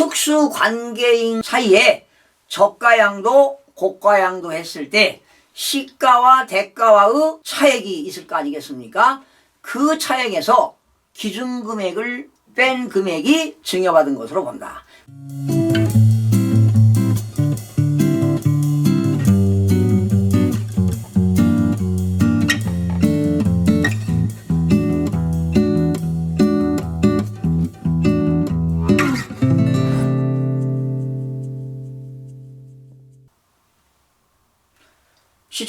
특수 관계인 사이에 저가양도 고가양도 했을 때 시가와 대가와의 차액이 있을 거 아니겠습니까? 그 차액에서 기준 금액을 뺀 금액이 증여받은 것으로 본다.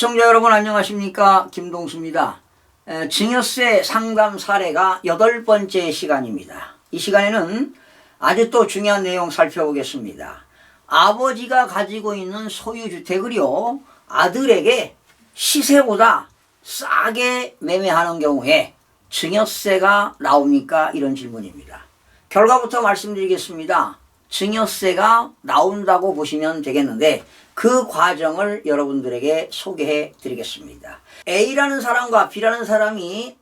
시청자 여러분 안녕하십니까 김동수입니다. 에, 증여세 상담 사례가 여덟 번째 시간입니다. 이 시간에는 아주 또 중요한 내용 살펴보겠습니다. 아버지가 가지고 있는 소유주택을요 아들에게 시세보다 싸게 매매하는 경우에 증여세가 나옵니까? 이런 질문입니다. 결과부터 말씀드리겠습니다. 증여세가 나온다고 보시면 되겠는데 그 과정을 여러분들에게 소개해 드리겠습니다. A라는 사람과 B라는 사람이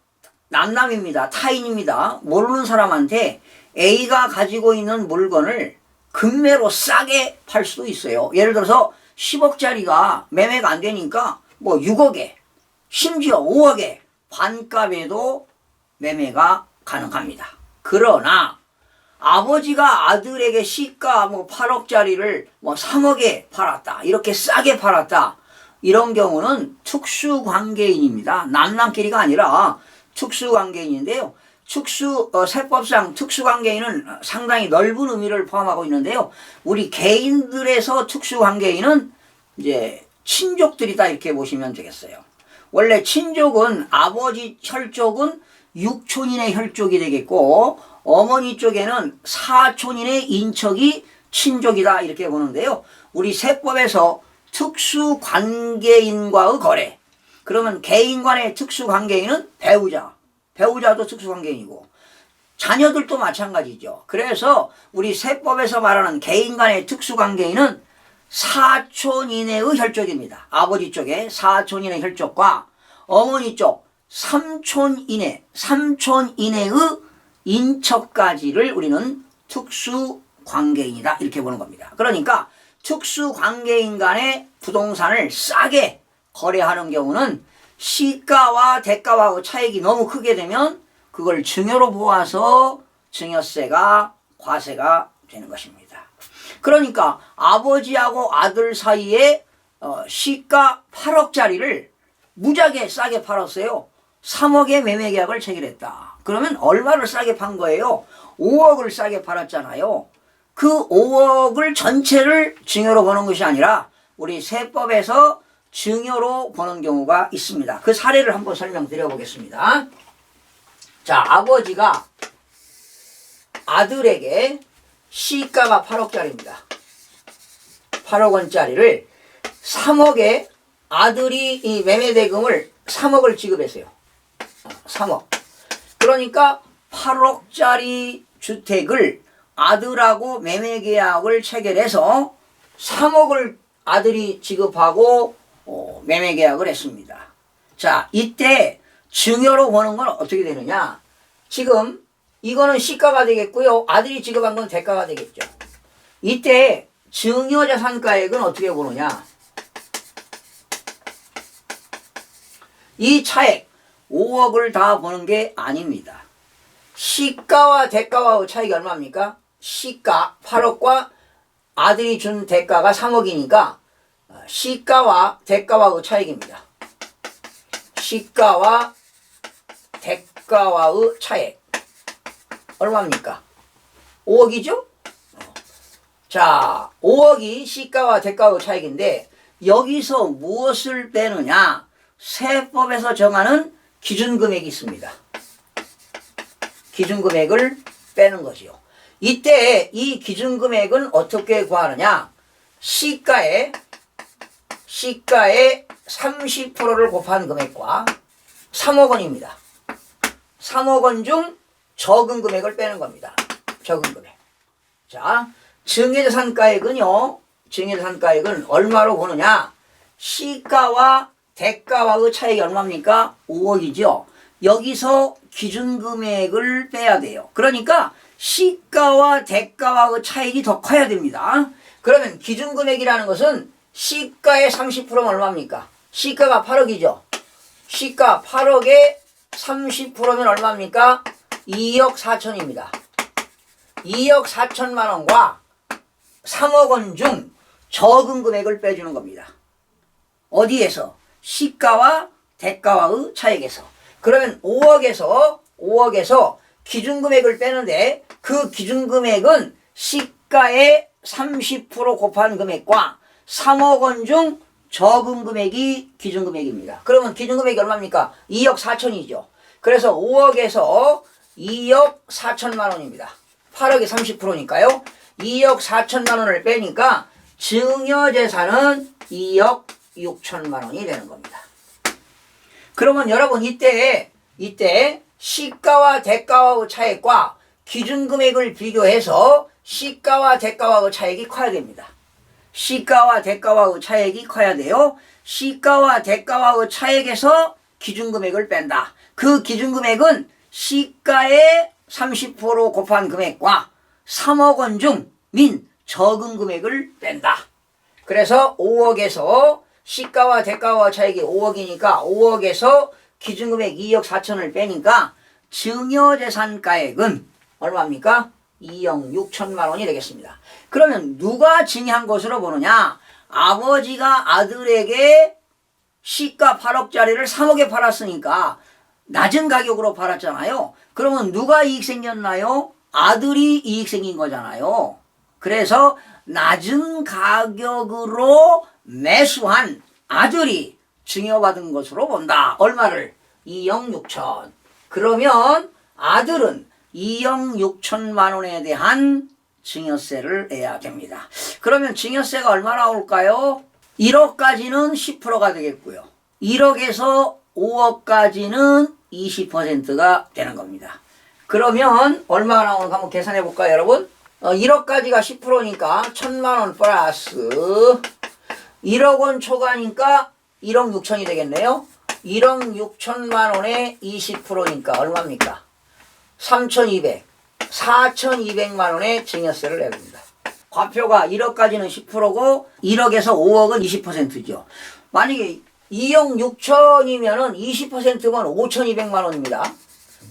남남입니다. 타인입니다. 모르는 사람한테 A가 가지고 있는 물건을 금매로 싸게 팔 수도 있어요. 예를 들어서 10억짜리가 매매가 안 되니까 뭐 6억에 심지어 5억에 반값에도 매매가 가능합니다. 그러나 아버지가 아들에게 시가 뭐 8억짜리를 뭐 3억에 팔았다. 이렇게 싸게 팔았다. 이런 경우는 특수 관계인입니다. 남남끼리가 아니라 특수 관계인인데요. 특수 어, 세법상 특수 관계인은 상당히 넓은 의미를 포함하고 있는데요. 우리 개인들에서 특수 관계인은 이제 친족들이다 이렇게 보시면 되겠어요. 원래 친족은 아버지 혈족은 육촌인의 혈족이 되겠고 어머니 쪽에는 사촌인의 인척이 친족이다 이렇게 보는데요. 우리 세법에서 특수관계인과의 거래 그러면 개인 간의 특수관계인은 배우자 배우자도 특수관계인이고 자녀들도 마찬가지죠. 그래서 우리 세법에서 말하는 개인 간의 특수관계인은 사촌 이내의 혈족입니다. 아버지 쪽에 사촌 이내 혈족과 어머니 쪽 삼촌 이내, 삼촌 이내의 인척까지를 우리는 특수 관계인이다 이렇게 보는 겁니다. 그러니까 특수 관계인 간의 부동산을 싸게 거래하는 경우는 시가와 대가와 차익이 너무 크게 되면 그걸 증여로 보아서 증여세가 과세가 되는 것입니다. 그러니까 아버지하고 아들 사이에 어, 시가 8억짜리를 무지하게 싸게 팔았어요. 3억의 매매 계약을 체결했다. 그러면 얼마를 싸게 판 거예요? 5억을 싸게 팔았잖아요. 그 5억을 전체를 증여로 보는 것이 아니라 우리 세법에서 증여로 보는 경우가 있습니다. 그 사례를 한번 설명드려 보겠습니다. 자, 아버지가 아들에게 시가가 8억짜리입니다. 8억 원짜리를 3억에 아들이 이 매매 대금을 3억을 지급했어요. 3억. 그러니까 8억짜리 주택을 아들하고 매매 계약을 체결해서 3억을 아들이 지급하고 어, 매매 계약을 했습니다. 자, 이때 증여로 보는 건 어떻게 되느냐? 지금 이거는 시가가 되겠고요. 아들이 지급한 건 대가가 되겠죠. 이때 증여 자산가액은 어떻게 보느냐? 이 차액 5억을 다 보는 게 아닙니다. 시가와 대가와의 차이가 얼마입니까? 시가 8억과 아들이 준 대가가 3억이니까 시가와 대가와의 차익입니다. 시가와 대가와의 차액 얼마입니까? 5억이죠? 자, 5억이 시가와 대가의 차익인데 여기서 무엇을 빼느냐? 세법에서 정하는 기준 금액이 있습니다. 기준 금액을 빼는 거지요. 이때 이 기준 금액은 어떻게 구하느냐? 시가의 시가의 30%를 곱한 금액과 3억 원입니다. 3억 원 중 적은 금액을 빼는 겁니다. 적은 금액. 자, 증여자산가액은요. 증여자산가액은 얼마로 보느냐? 시가와 대가와의 차이가 얼마입니까? 5억이죠. 여기서 기준금액을 빼야 돼요. 그러니까 시가와 대가와의 차익이 더 커야 됩니다. 그러면 기준금액이라는 것은 시가의 30%면 얼마입니까? 시가가 8억이죠. 시가 8억에 30%면 얼마입니까? 2억 4천입니다. 2억 4천만 원과 3억 원 중 적은 금액을 빼주는 겁니다. 어디에서? 시가와 대가와의 차익에서. 그러면 5억에서 5억에서 기준금액을 빼는데 그 기준금액은 시가의 30% 곱한 금액과 3억 원 중 적은 금액이 기준금액입니다. 그러면 기준금액이 얼마입니까? 2억 4천이죠. 그래서 5억에서 2억 4천만 원입니다. 8억이 30%니까요. 2억 4천만 원을 빼니까 증여재산은 2억 6천만 원이 되는 겁니다. 그러면 여러분 이때 이때 시가와 대가와의 차익과 기준금액을 비교해서 시가와 대가와의 차익이 커야 됩니다. 시가와 대가와의 차익이 커야 돼요. 시가와 대가와의 차익에서 기준금액을 뺀다. 그 기준금액은 시가의 30% 곱한 금액과 3억 원 중 민 적은 금액을 뺀다. 그래서 5억에서 시가와 대가와 차익이 5억이니까 5억에서 기준금액 2억 4천을 빼니까 증여재산가액은 얼마입니까? 2억 6천만 원이 되겠습니다. 그러면 누가 증여한 것으로 보느냐? 아버지가 아들에게 시가 8억짜리를 3억에 팔았으니까 낮은 가격으로 팔았잖아요. 그러면 누가 이익 생겼나요? 아들이 이익 생긴 거잖아요. 그래서 낮은 가격으로 매수한 아들이 증여받은 것으로 본다. 얼마를? 2억 6천. 그러면 아들은 2억 6천만 원에 대한 증여세를 내야 됩니다. 그러면 증여세가 얼마 나올까요? 1억까지는 10%가 되겠고요. 1억에서 5억까지는 20%가 되는 겁니다. 그러면 얼마 나오는가 한번 계산해 볼까요, 여러분? 어, 1억까지가 10%니까 1천만 원 플러스 1억 원 초과니까 1억 6천이 되겠네요. 1억 6천만 원에 20%니까 얼마입니까? 3,200. 4,200만 원의 증여세를 내야 됩니다. 과표가 1억까지는 10%고 1억에서 5억은 20%죠. 만약에 2억 6천이면은 20%면 5,200만 원입니다.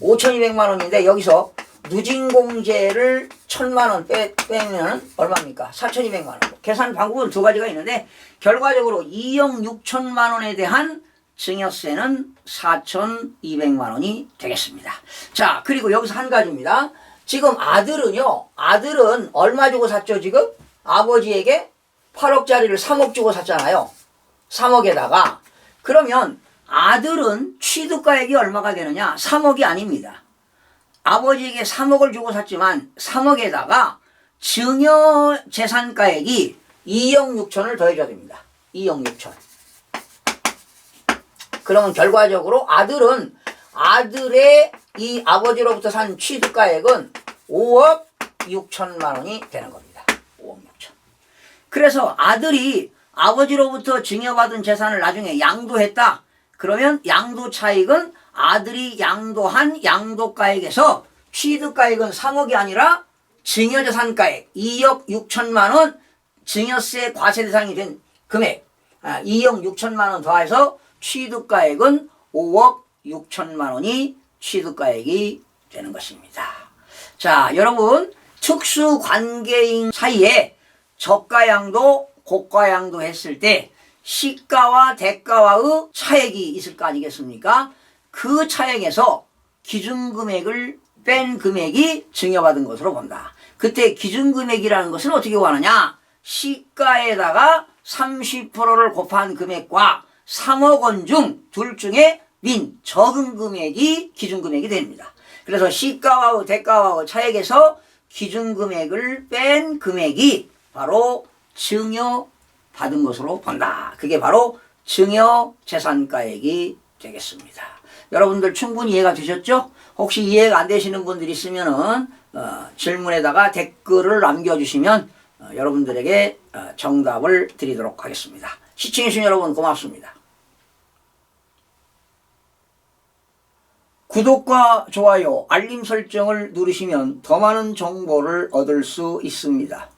5,200만 원인데 여기서 누진공제를 1,000만 원 빼, 빼면 얼마입니까? 4,200만 원. 계산 방법은 두 가지가 있는데 결과적으로 2억 6천만 원에 대한 증여세는 4,200만 원이 되겠습니다. 자, 그리고 여기서 한 가지입니다. 지금 아들은요, 아들은 얼마 주고 샀죠, 지금? 아버지에게 8억짜리를 3억 주고 샀잖아요. 3억에다가. 그러면 아들은 취득가액이 얼마가 되느냐? 3억이 아닙니다. 아버지에게 3억을 주고 샀지만 3억에다가 증여 재산가액이 2억 6천을 더해줘야 됩니다. 2억 6천. 그러면 결과적으로 아들은 아들의 이 아버지로부터 산 취득가액은 5억 6천만 원이 되는 겁니다. 5억 6천. 그래서 아들이 아버지로부터 증여받은 재산을 나중에 양도했다. 그러면 양도 차익은 아들이 양도한 양도가액에서 취득가액은 3억이 아니라 증여재산가액 2억 6천만 원 증여세 과세 대상이 된 금액 아, 2억 6천만 원 더해서 취득가액은 5억 6천만 원이 취득가액이 되는 것입니다. 자, 여러분 특수 관계인 사이에 저가양도 고가양도 했을 때 시가와 대가와의 차액이 있을 거 아니겠습니까? 그 차액에서 기준금액을 뺀 금액이 증여받은 것으로 본다. 그때 기준금액이라는 것은 어떻게 구하느냐? 시가에다가 30%를 곱한 금액과 3억 원 중 둘 중에 민 적은 금액이 기준금액이 됩니다. 그래서 시가와 대가와 차액에서 기준금액을 뺀 금액이 바로 증여 받은 것으로 본다. 그게 바로 증여 재산가액이 되겠습니다. 여러분들 충분히 이해가 되셨죠? 혹시 이해가 안 되시는 분들이 있으면은 어, 질문에다가 댓글을 남겨주시면 어, 여러분들에게 어, 정답을 드리도록 하겠습니다. 시청해주신 여러분 고맙습니다. 구독과 좋아요, 알림 설정을 누르시면 더 많은 정보를 얻을 수 있습니다.